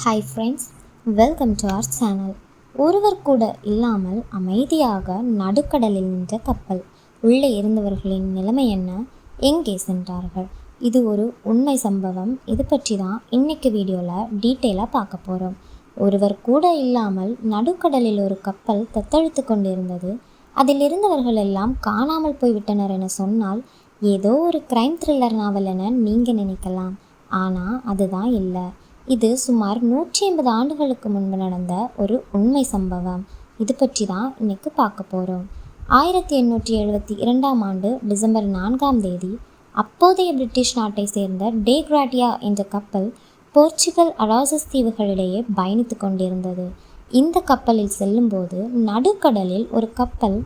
Hi friends welcome to our channel ஒருவர் கூட இல்லாமல் அமைதியாக நடுக்கடலில் நின்ற கப்பல் உள்ளே இருந்தவர்களின் நிலைமை என்ன? எங்கே சென்றார்கள்? இது ஒரு உண்மை சம்பவம். இது பற்றி தான் இன்னைக்கு வீடியோவில் டீட்டெயிலாக பார்க்க போகிறோம் ஒருவர் கூட இல்லாமல் நடுக்கடலில் ஒரு கப்பல் தத்தளித்து கொண்டிருந்தது. அதில் இருந்தவர்கள் எல்லாம் காணாமல் போய்விட்டனர் என சொன்னால் ஏதோ ஒரு கிரைம் த்ரில்லர் நாவல் என நீங்கள் நினைக்கலாம். ஆனால் அதுதான் இல்லை. இது சுமார் நூற்றி ஐம்பது ஆண்டுகளுக்கு முன்பு நடந்த ஒரு உண்மை சம்பவம். இது பற்றி தான் இன்னைக்கு பார்க்க போகிறோம் ஆயிரத்தி எண்ணூற்றி எழுபத்தி இரண்டாம் ஆண்டு டிசம்பர் நான்காம் தேதி அப்போதைய பிரிட்டிஷ் நாட்டை சேர்ந்த டே கிராட்டியா என்ற கப்பல் போர்ச்சுகல் அலாசஸ் தீவுகளிடையே பயணித்து கொண்டிருந்தது. இந்த கப்பலில் செல்லும்போது நடுக்கடலில் ஒரு கப்பல்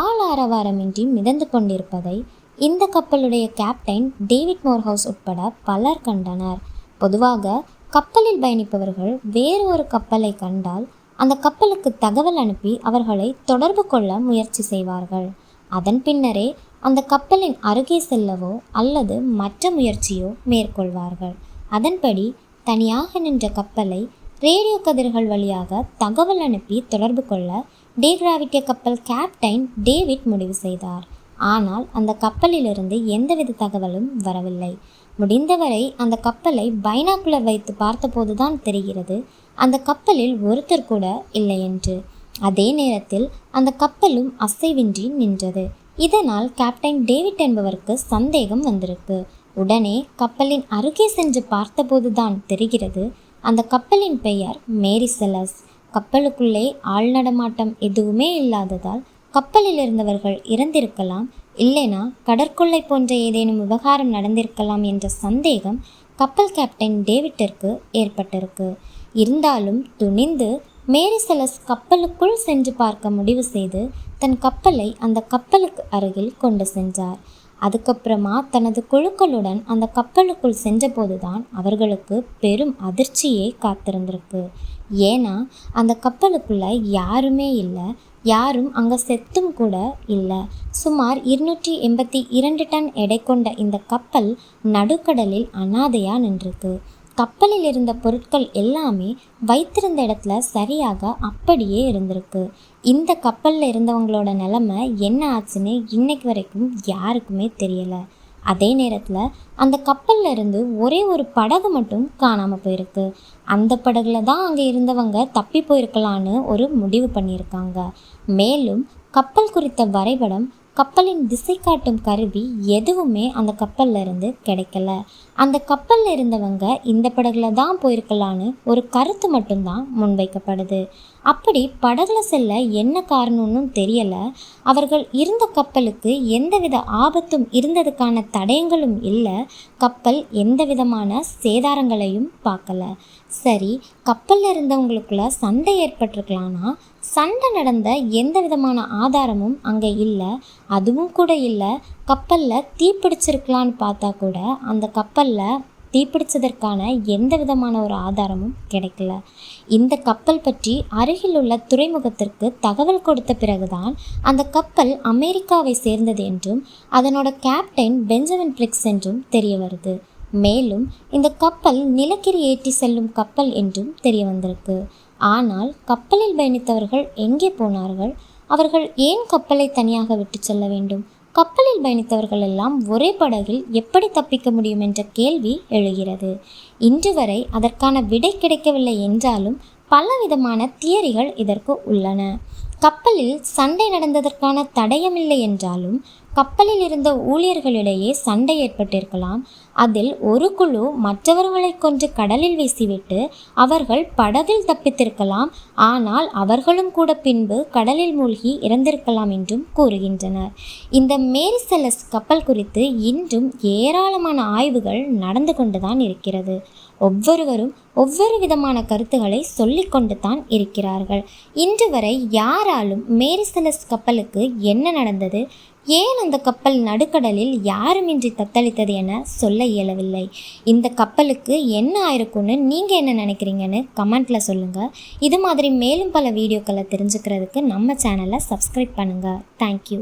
ஆள் ஆரவாரமின்றி மிதந்து கொண்டிருப்பதை இந்த கப்பலுடைய கேப்டன் டேவிட் மோர்ஹவுஸ் உட்பட பலர் கண்டனர். பொதுவாக கப்பலில் பயணிப்பவர்கள் வேறு ஒரு கப்பலை கண்டால் அந்த கப்பலுக்கு தகவல் அனுப்பி அவர்களை தொடர்பு கொள்ள முயற்சி செய்வார்கள். அதன் பின்னரே அந்த கப்பலின் அருகே செல்லவோ அல்லது மற்ற முயற்சியோ மேற்கொள்வார்கள். அதன்படி தனியாக நின்ற கப்பலை ரேடியோ கதிர்கள் வழியாக தகவல் அனுப்பி தொடர்பு கொள்ள டே கிராவிட்டிய கப்பல் கேப்டைன் டேவிட் முடிவு செய்தார். ஆனால் அந்த கப்பலிலிருந்து எந்தவித தகவலும் வரவில்லை. முடிந்தவரை அந்த கப்பலை பைனாக்குலர் வைத்து பார்த்தபோதுதான் தெரிகிறது அந்த கப்பலில் ஒருத்தர் கூட இல்லை என்று அதே நேரத்தில் அந்த கப்பலும் அசைவின்றி நின்றது. இதனால் கேப்டன் டேவிட் என்பவருக்கு சந்தேகம் வந்திருக்கு. உடனே கப்பலின் அருகே சென்று பார்த்தபோதுதான் தெரிகிறது அந்த கப்பலின் பெயர் மேரி செலஸ் கப்பலுக்குள்ளே ஆள் நடமாட்டம் எதுவுமே இல்லாததால் கப்பலில் இருந்தவர்கள் இறந்திருக்கலாம் இல்லைனா கடற்கொள்ளை போன்ற ஏதேனும் விவகாரம் நடந்திருக்கலாம் என்ற சந்தேகம் கப்பல் கேப்டன் டேவிட்டிற்கு ஏற்பட்டிருக்கு. இருந்தாலும் துணிந்து மேரிசலஸ் கப்பலுக்குள் சென்று பார்க்க முடிவு செய்து தன் கப்பலை அந்த கப்பலுக்கு அருகில் கொண்டு சென்றார். அதுக்கப்புறமா தனது குழுக்களுடன் அந்த கப்பலுக்குள் சென்றபோதுதான் அவர்களுக்கு பெரும் அதிர்ச்சியே காத்திருந்திருக்கு. ஏன்னா அந்த கப்பலுக்குள்ள யாருமே இல்லை யாரும் அங்கே செத்தும் கூட இல்லை. சுமார் இருநூற்றி எண்பத்தி இரண்டு டன் எடை கொண்ட இந்த கப்பல் நடுக்கடலில் அனாதையாக நின்றுருக்கு கப்பலில் இருந்த பொருட்கள் எல்லாமே வைத்திருந்த இடத்துல சரியாக அப்படியே இருந்திருக்கு. இந்த கப்பலில் இருந்தவங்களோட நிலமை என்ன ஆச்சுன்னு இன்னைக்கு வரைக்கும் யாருக்குமே தெரியலை. அதே நேரத்தில் அந்த கப்பலில் இருந்து ஒரே ஒரு படகு மட்டும் காணாமல் போயிருக்கு. அந்த படகுல தான் அங்கே இருந்தவங்க தப்பி போயிருக்கலான்னு ஒரு முடிவு பண்ணியிருக்காங்க. மேலும் கப்பல் குறித்த வரைபடம் கப்பலின் திசை காட்டும் கருவி எதுவுமே அந்த கப்பலில் இருந்து கிடைக்கல. அந்த கப்பலில் இருந்தவங்க இந்த படகுல தான் போயிருக்கலான்னு ஒரு கருத்து மட்டும்தான் முன்வைக்கப்படுது. அப்படி படகுல செல்ல என்ன காரணம்னு தெரியலை. அவர்கள் இருந்த கப்பலுக்கு எந்தவித ஆபத்தும் இருந்ததுக்கான தடயங்களும் இல்லை. கப்பல் எந்த விதமான சேதாரங்களையும் பார்க்கல. சரி கப்பலில் இருந்தவங்களுக்குள்ள சண்டை ஏற்பட்டிருக்கலாம்னா சண்டை நடந்த எந்த விதமான ஆதாரமும் அங்கே இல்லை. அதுவும் கூட இல்லை. கப்பலில் தீப்பிடிச்சிருக்கலான்னு பார்த்தா கூட அந்த கப்பலில் தீப்பிடிச்சதற்கான எந்த விதமான ஒரு ஆதாரமும் கிடைக்கல. இந்த கப்பல் பற்றி அருகில் உள்ள துறைமுகத்திற்கு தகவல் கொடுத்த பிறகுதான் அந்த கப்பல் அமெரிக்காவை சேர்ந்தது என்றும் அதனோட கேப்டன் பெஞ்சமின் பிளிக்ஸ் என்றும் தெரிய வருது. மேலும் இந்த கப்பல் நிலக்கரி ஏற்றி செல்லும் கப்பல் என்றும் தெரிய வந்திருக்கு. ஆனால் கப்பலில் பயணித்தவர்கள் எங்கே போனார்கள்? அவர்கள் ஏன் கப்பலை தனியாக விட்டு செல்ல வேண்டும்? கப்பலில் பயணித்தவர்கள் எல்லாம் ஒரே படகில் எப்படி தப்பிக்க முடியும் என்ற கேள்வி எழுகிறது. இன்று வரை அதற்கான விடை கிடைக்கவில்லை என்றாலும் பலவிதமான தியரிகள் இதற்கு உள்ளன. கப்பலில் சண்டை நடந்ததற்கான தடயமில்லை என்றாலும் கப்பலில் இருந்த ஊழியர்களிடையே சண்டை ஏற்பட்டிருக்கலாம். அதில் ஒரு குழு மற்றவர்களை கொன்று கடலில் வீசிவிட்டு அவர்கள் படகில் தப்பித்திருக்கலாம். ஆனால் அவர்களும் கூட பின்பு கடலில் மூழ்கி இறந்திருக்கலாம் என்றும் கூறுகின்றனர். இந்த மேரிசெலஸ் கப்பல் குறித்து இன்றும் ஏராளமான ஆய்வுகள் நடந்து கொண்டுதான் இருக்கிறது. ஒவ்வொருவரும் ஒவ்வொரு விதமான கருத்துக்களை சொல்லிக்கொண்டு தான் இருக்கிறார்கள். இன்று வரை யாராலும் மேரிசெலஸ் கப்பலுக்கு என்ன நடந்தது? ஏன் அந்த கப்பல் நடுக்கடலில் யாருமின்றி தத்தளித்தது என சொல்ல இயலவில்லை? இந்த கப்பலுக்கு என்ன ஆயிருக்கும்னு நீங்கள் என்ன நினைக்கிறீங்கன்னு கமெண்ட்டில் சொல்லுங்கள் இது மாதிரி மேலும் பல வீடியோக்களை தெரிஞ்சுக்கிறதுக்கு நம்ம சேனலை சப்ஸ்கிரைப் பண்ணுங்கள் தேங்க்யூ